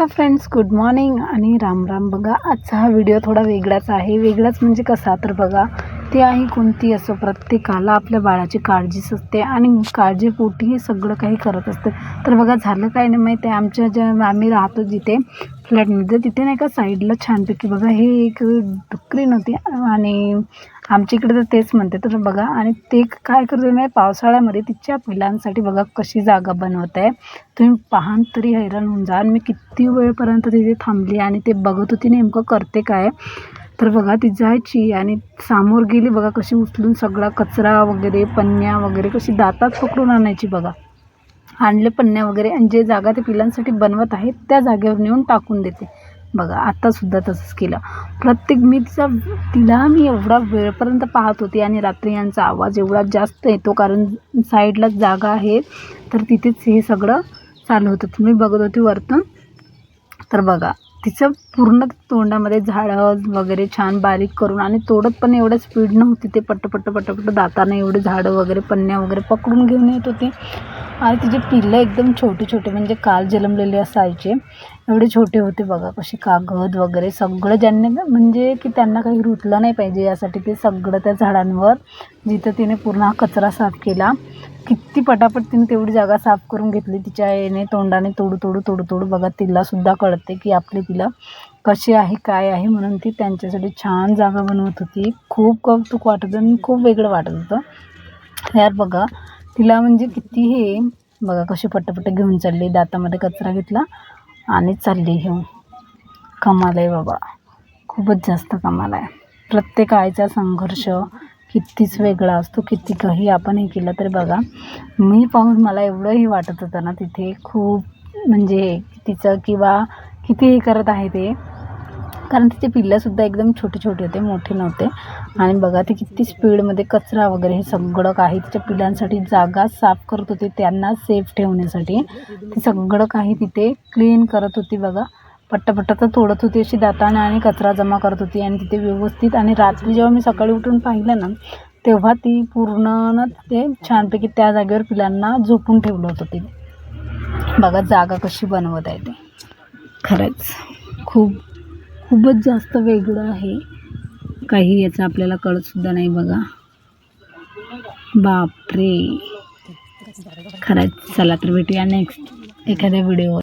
Hello friends good morning. आणि राम राम बघा आजचा हा व्हिडिओ थोडा वेगळाच आहे. वेगळाच म्हणजे कसा? तर बघा ती आई कोणती असो प्रत्येकाला आपल्या बाळाची काळजीच असते आणि काळजीपोटीही सगळं काही करत असते. तर बघा झालं काय नाही माहिती आहे आमच्या ज्या आम्ही राहतो जिथे फ्लॅटमध्ये तिथे नाही का साईडला छानपैकी बघा हे एक डुकरी नव्हती आणि आमच्या इकडे तर तेच म्हणते. तर बघा आणि ते काय करते नाही पावसाळ्यामध्ये तिच्या पिलांसाठी बघा कशी जागा बनवत आहे. तुम्ही पाहान तरी हैराण होऊन जा. आणि मी किती वेळपर्यंत तिथे थांबली आणि ते बघत होती नेमकं करते काय? तर बघा ती जायची आणि समोर गेली बघा कशी उचलून सगळा कचरा वगैरे पन्न्या वगैरे कशी दातात पकडून आणायची बघा. आणले पन्न्या वगैरे आणि जे जागा ते पिलांसाठी बनवत आहेत त्या जागेवर नेऊन टाकून देते. बघा आत्तासुद्धा तसंच केलं. प्रत्येक मी तिचा तिला मी एवढा वेळपर्यंत पाहत होती आणि रात्री यांचा आवाज एवढा जास्त येतो कारण साईडलाच जागा आहे तर तिथेच हे सगळं चालू होतं. तुम्ही बघत होती वरतून. तर बघा तिचं पूर्ण तोंडामध्ये झाडं वगैरे छान बारीक करून आणि तोडत पण एवढं स्पीड नव्हती ते पट्ट पट्ट पट्ट पट्ट दाताने एवढे झाडं वगैरे पन्न्या वगैरे पकडून घेऊन येत होते. आणि तिचे पिल्लं एकदम छोटे छोटे म्हणजे काल जन्मलेले असायचे. एवढे छोटे होते बघा कसे कागद वगैरे सगळं ज्यांनी म्हणजे की त्यांना काही रुतलं नाही पाहिजे यासाठी ते सगळं त्या झाडांवर जिथं तिने पूर्ण हा कचरा साफ केला. किती पटापट तिने तेवढी जागा साफ करून घेतली तिच्या याने तोंडाने तोडू तोडू तोडू तोडू. बघा तिलासुद्धा कळते की आपली तिला कशी आहे काय आहे म्हणून ती त्यांच्यासाठी छान जागा बनवत होती. खूप कौतुक वाटत होतं आणि खूप वेगळं वाटत होतं. यार बघा तिला म्हणजे किती हे बघा कशी पटपट घेऊन चालली दातामध्ये कचरा घेतला आणि चालली घेऊन. कमाल आहे बाबा. खूपच जास्त कमाल आहे. प्रत्येक आईचा संघर्ष कितीच वेगळा असतो किती काही आपण हे केलं तरी बघा. मी पाहून मला एवढंही वाटत होतं ना तिथे खूप म्हणजे तिचं किंवा किती हे करत आहे ते. कारण तिचे पिल्लंसुद्धा एकदम छोटे छोटे होते मोठे नव्हते. आणि बघा ते किती स्पीडमध्ये कचरा वगैरे हे सगळं काही तिच्या पिलांसाठी जागा साफ करत होती त्यांना सेफ ठेवण्यासाठी. ते सगळं काही तिथे क्लीन करत होती बघा. पट्टापट्टा तर तोडत होती अशी दाताने आणि कचरा जमा करत होती. आणि तिथे व्यवस्थित आणि रात्री जेव्हा मी सकाळी उठून पाहिलं ना तेव्हा ती पूर्ण ना ते छानपैकी त्या जागेवर पिलांना झोपून ठेवलं होतं तिने. बघा जागा कशी बनवत आहे ते. खरंच खूप खूपच जास्त वेगळं आहे. काही याचं आपल्याला कळतसुद्धा नाही बघा. बापरे. खरंच चला तर भेटूया नेक्स्ट एखाद्या व्हिडिओ